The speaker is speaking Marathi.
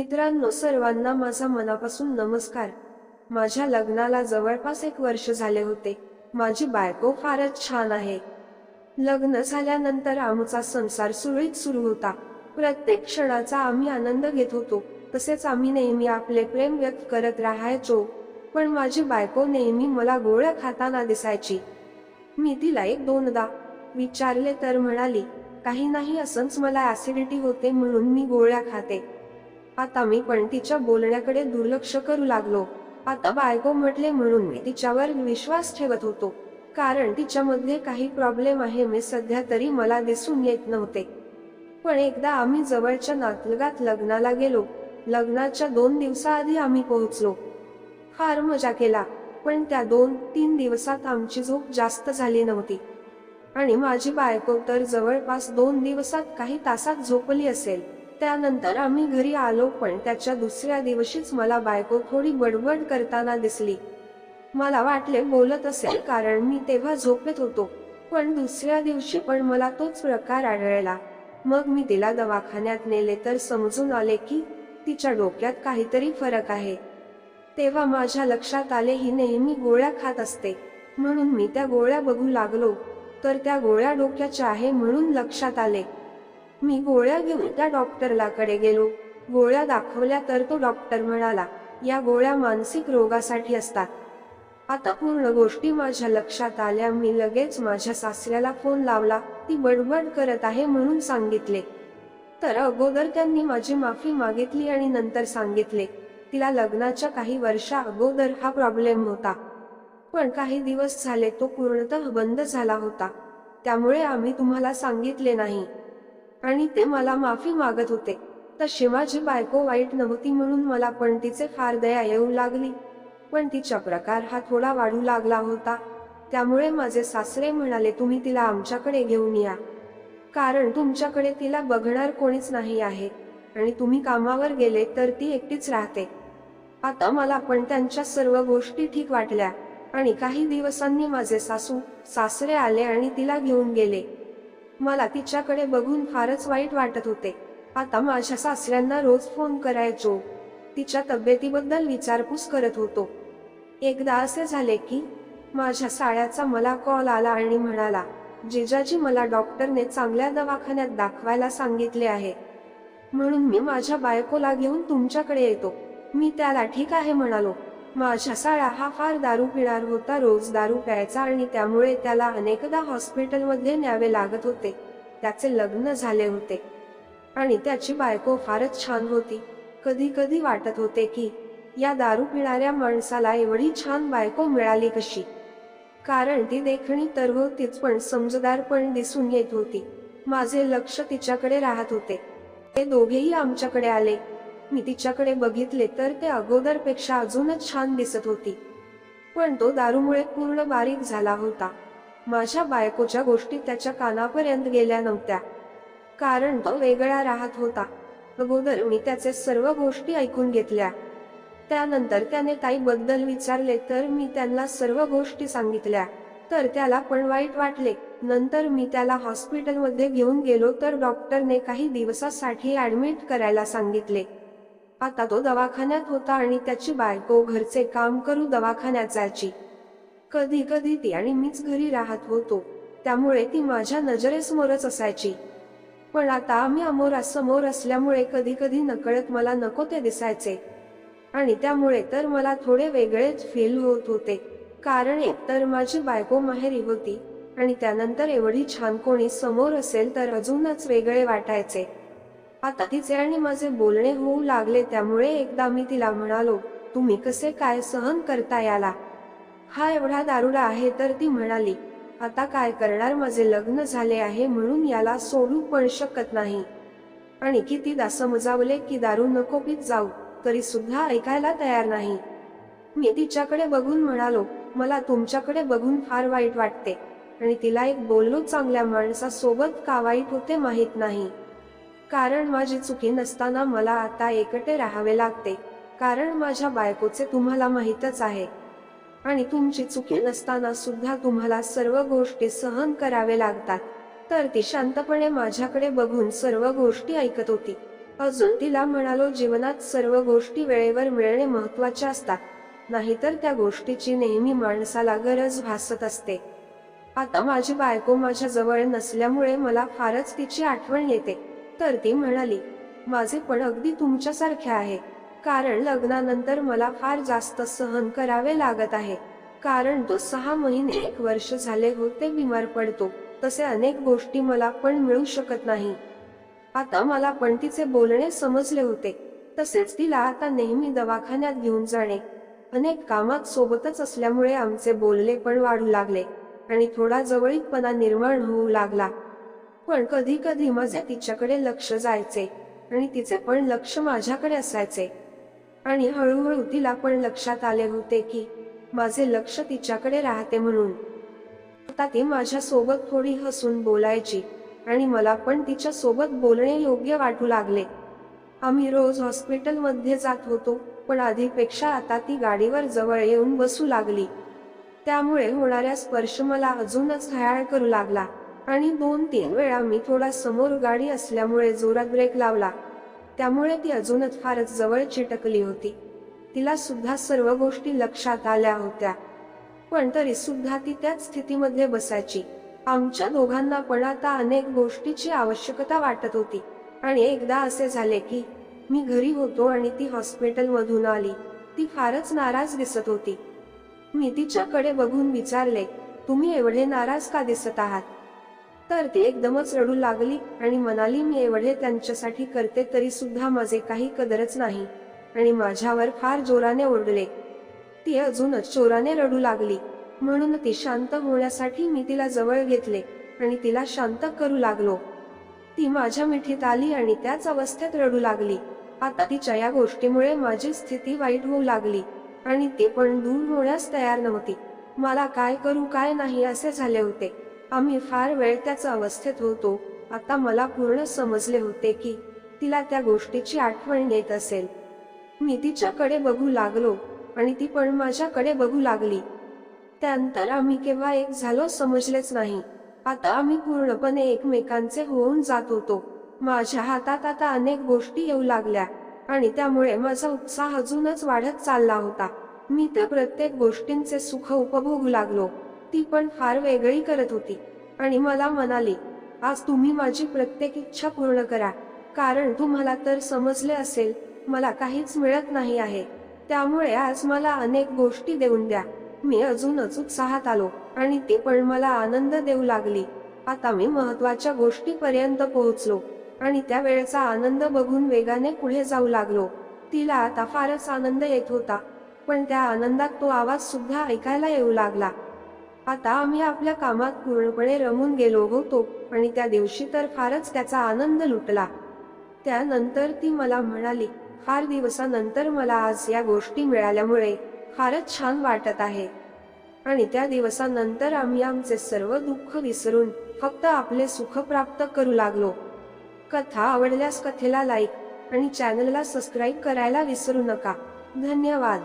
मित्रांनो सर्वांना माझा मनापासून नमस्कार. माझ्या लग्नाला जवळपास एक वर्ष झाले होते. माझी बायको फारच छान आहे. लग्न झाल्यानंतर आमचा संसार सुरळीत सुरू होता. प्रत्येक क्षणाचा आम्ही आनंद घेत होतो. तसेच आम्ही नेहमी आपले प्रेम व्यक्त करत राहायचो. पण माझी बायको नेहमी मला गोळ्या खाताना दिसायची. मी तिला एक दोनदा विचारले तर म्हणाली काही नाही असंच मला ऍसिडिटी होते म्हणून मी गोळ्या खाते. आता मी पण तिच्या बोलण्याकडे दुर्लक्ष करू लागलो. आता बायको म्हटले म्हणून मी तिच्यावर विश्वास ठेवत होतो. कारण तिच्यामध्ये काही प्रॉब्लेम आहे मी सध्या तरी मला दिसून येत नव्हते. पण एकदा आम्ही जवळच्या नातलगात लग्नाला गेलो. लग्नाच्या दोन दिवसाआधी आम्ही पोहोचलो. फार मजा केला. पण त्या दोन तीन दिवसात आमची झोप जास्त झाली नव्हती. आणि माझी बायको तर जवळपास दोन दिवसात काही तासात झोपली असेल. त्यानंतर आम्ही घरी आलो पण त्याच्या दुसऱ्या दिवशीच मला बायको थोडी बडबड करताना दिसली. मला वाटले बोलत असेल कारण मी तेव्हा झोपेत होतो पण दुसऱ्या दिवशी पण मला तोच प्रकार आढळला. मग मी तिला दवाखान्यात नेले तर समजून आले की तिच्या डोक्यात काहीतरी फरक आहे. तेव्हा माझ्या लक्षात आले ही नेहमी गोळ्या खात असते. म्हणून मी त्या गोळ्या बघू लागलो. तर त्या गोळ्या डोक्याच्या आहे म्हणून लक्षात आले. मी गोळ्या घेऊन त्या डॉक्टरलाकडे गेलो. गोळ्या दाखवल्या तर तो डॉक्टर म्हणाला या गोळ्या मानसिक रोगासाठी असतात. आता पूर्ण गोष्टी माझ्या लक्षात आल्या. मी लगेच माझ्या सासऱ्याला फोन लावला. ती बडबड करत आहे म्हणून सांगितले. तर अगोदर त्यांनी माझी माफी मागितली आणि नंतर सांगितले तिला लग्नाच्या काही वर्षा अगोदर हा प्रॉब्लेम होता. पण काही दिवस झाले तो पूर्णतः बंद झाला होता. त्यामुळे आम्ही तुम्हाला सांगितले नाही. आणि ते मला माफी मागत होते. तशी माझी बायको वाईट नव्हती म्हणून मला पण तिचे फार दया येऊ लागली. पण तिचा प्रकार हा थोडा वाढू लागला होता. त्यामुळे माझे सासरे म्हणाले तुम्ही तिला आमच्याकडे घेऊन या. कारण तुमच्याकडे तिला बघणार कोणीच नाही आहे. आणि तुम्ही कामावर गेले तर ती एकटीच राहते. आता मला पण त्यांच्या सर्व गोष्टी ठीक वाटल्या. आणि काही दिवसांनी माझे सासू सासरे आले आणि तिला घेऊन गेले. मला तिच्याकडे बघून फारच वाईट वाटत होते. आता माझ्या सासऱ्यांना रोज फोन करायचो. तिच्या तब्येतीबद्दल विचारपूस करत होतो. एकदा असे झाले की माझ्या साळ्याचा मला कॉल आला आणि म्हणाला जिजाजी मला डॉक्टरने चांगल्या दवाखान्यात दाखवायला सांगितले आहे. म्हणून मी माझ्या बायकोला घेऊन तुमच्याकडे येतो. मी त्याला ठीक आहे म्हणालो. माझ्या साळा हा फार दारू पिणार होता रोज दारू प्यायचा आणि त्यामुळे त्याला अनेकदा हॉस्पिटलमध्ये न्यावे लागत होते. त्याचे लग्न झाले होते. आणि त्याची बायको फारच छान होती. कधी कधी वाटत होते की या दारू पिणाऱ्या माणसाला एवढी छान बायको मिळाली कशी? कारण ती देखणी तर होतीच पण समजदार पण दिसून येत होती. माझे लक्ष तिच्याकडे राहत होते. ते दोघेही आमच्याकडे आले. मी तिच्याकडे बघितले तर ते अगोदरपेक्षा अजूनच छान दिसत होती. पण तो दारूमुळे पूर्ण बारीक झाला होता. माझ्या बायकोच्या गोष्टी त्याच्या कानापर्यंत गेल्या नव्हत्या. कारण तो वेगळा राहत होता. अगोदर मी त्याचे सर्व गोष्टी ऐकून घेतल्या. त्यानंतर त्याने ताईबद्दल विचारले तर मी त्यांना सर्व गोष्टी सांगितल्या. तर त्याला पण वाईट वाटले. नंतर मी त्याला हॉस्पिटलमध्ये घेऊन गेलो तर डॉक्टरने काही दिवसासाठी ऍडमिट करायला सांगितले. आता तो दवाखान्यात होता आणि त्याची बायको घरचे काम करू दवाखान्यात जायची. कधी कधी ती आणि मीच घरी राहत होतो. त्यामुळे ती माझ्या नजरेसमोरच असायची. पण आता आम्ही अमोरासमोर असल्यामुळे कधी कधी नकळत मला नको ते दिसायचे. आणि त्यामुळे तर मला थोडे वेगळेच फील होत होते. कारण एकतर माझी बायको माहेरी होती आणि त्यानंतर एवढी छान कोणी समोर असेल तर अजूनच वेगळे वाटायचे. आता तिचे आणि माझे बोलणे होऊ लागले त्यामुळे एकदा मी तिला म्हणालो तुम्ही कसे काय सहन करता याला? हा एवढा दारुडा आहे तर ती म्हणाली आता काय करणार माझे लग्न झाले आहे म्हणून याला सोडू पण शकत नाही. आणि कितीदा समजावले की दारू नको पीत जाऊ तरी सुद्धा ऐकायला तयार नाही. मी तिच्याकडे बघून म्हणालो मला तुमच्याकडे बघून फार वाईट वाटते आणि तिला एक बोललो चांगल्या माणसासोबत का वाईट होते माहीत नाही. कारण माझी चुकी नसताना मला आता एकटे राहावे लागते. कारण माझ्या बायकोचे तुम्हाला माहीतच आहे. आणि तुमची चुकी नसताना सुद्धा तुम्हाला सर्व गोष्टी सहन करावे लागतात. तर ती शांतपणे माझ्याकडे बघून सर्व गोष्टी ऐकत होती. अजून तिला म्हणालो जीवनात सर्व गोष्टी वेळेवर मिळणे महत्त्वाच्या असतात. नाहीतर त्या गोष्टीची नेहमी माणसाला गरज भासत असते. आता माझी बायको माझ्या जवळ नसल्यामुळे मला फारच तिची आठवण येते. तर ती म्हणाली माझे पण अगदी तुमच्यासारखे आहे. कारण लग्नानंतर मला फार जास्त सहन करावे लागत आहे. कारण तो सहा महिने एक वर्ष झाले होते बिमार पडतो. तसे अनेक गोष्टी मला पण मिळू शकत नाही. आता मला पण तिचे बोलणे समजले होते. तसेच तिला आता नेहमी दवाखान्यात घेऊन जाणे. अनेक कामात सोबतच असल्यामुळे आमचे बोलणे पण वाढू लागले आणि थोडा जवळीकपणा निर्माण होऊ लागला. पण कधी कधी माझे तिच्याकडे लक्ष जायचे आणि तिचे पण लक्ष माझ्याकडे असायचे. आणि हळूहळू तिला पण लक्षात आले होते की माझे लक्ष तिच्याकडे राहते म्हणून. आता ती माझ्या सोबत थोडी हसून बोलायची आणि मला पण तिच्या सोबत बोलणे योग्य वाटू लागले. आम्ही रोज हॉस्पिटलमध्ये जात होतो पण आधीपेक्षा आता ती गाडीवर जवळ येऊन बसू लागली. त्यामुळे होणाऱ्या स्पर्श मला अजूनच घायाळ करू लागला. आणि दोन तीन वेळा मी थोडा समोर गाडी असल्यामुळे जोरात ब्रेक लावला. त्यामुळे ती अजूनच फारच जवळ चिटकली होती. तिला सुद्धा सर्व गोष्टी लक्षात आल्या होत्या. पण तरी सुद्धा ती त्याच स्थितीमध्ये बसायची. आमच्या दोघांना पण आता अनेक गोष्टीची आवश्यकता वाटत होती. आणि एकदा असे झाले की मी घरी होतो आणि ती हॉस्पिटलमधून आली. ती फारच नाराज दिसत होती. मी तिच्याकडे बघून विचारले तुम्ही एवढे नाराज का दिसत आहात? तर ती एकदमच रडू लागली आणि म्हणाली मी एवढे त्यांच्यासाठी करते तरी सुद्धा माझे काही कदरच नाही. आणि माझ्यावर फार जोराने ओरडले. ती अजूनच चोराने रडू लागली. म्हणून ती शांत होण्यासाठी मी तिला जवळ घेतले आणि तिला शांत करू लागलो. ती माझ्या मिठीत आली आणि त्याच अवस्थेत रडू लागली. आता तिच्या या गोष्टीमुळे माझी स्थिती वाईट होऊ लागली आणि ती पण दूर होण्यास तयार नव्हती. मला काय करू काय नाही असे झाले होते. आम्ही फार वेळ त्याच अवस्थेत होतो. आता मला पूर्ण समजले होते की तिला त्या गोष्टीची आठवण येत असेल. मी तिच्याकडे बघू लागलो आणि ती पण माझ्याकडे बघू लागली. त्यानंतर आम्ही केव्हा एक झालो समजलेच नाही. आता आम्ही पूर्णपणे एकमेकांचे होऊन जात होतो. माझ्या हातात आता अनेक गोष्टी येऊ लागल्या आणि त्यामुळे माझा उत्साह अजूनच वाढत चालला होता. मी त्या प्रत्येक गोष्टींचे सुख उपभोगू लागलो. ती पण फार वेगळी करत होती. आणि मला म्हणाली आज तुम्ही माझी प्रत्येक इच्छा पूर्ण करा. कारण तुम्हाला तर समजले असेल मला काहीच मिळत नाही आहे. त्यामुळे आज मला अनेक गोष्टी देऊन द्या. मी अजूनच उत्साहात आलो आणि ती पण मला आनंद देऊ लागली. आता मी महत्त्वाच्या गोष्टीपर्यंत पोहोचलो आणि त्या वेळेचा आनंद बघून वेगाने पुढे जाऊ लागलो. तिला आता फारच आनंद येत होता पण त्या आनंदात तो आवाज सुद्धा ऐकायला येऊ लागला. आता आम्ही आपल्या कामात पूर्णपणे रमून गेलो होतो आणि त्या दिवशी तर फारच त्याचा आनंद लुटला. त्यानंतर ती मला म्हणाली फार दिवसानंतर मला आज या गोष्टी मिळाल्यामुळे फारच छान वाटत आहे. आणि त्या दिवसानंतर आम्ही आमचे सर्व दुःख विसरून फक्त आपले सुख प्राप्त करू लागलो. कथा आवडल्यास कथेला लाईक आणि चॅनलला सबस्क्राईब करायला विसरू नका. धन्यवाद.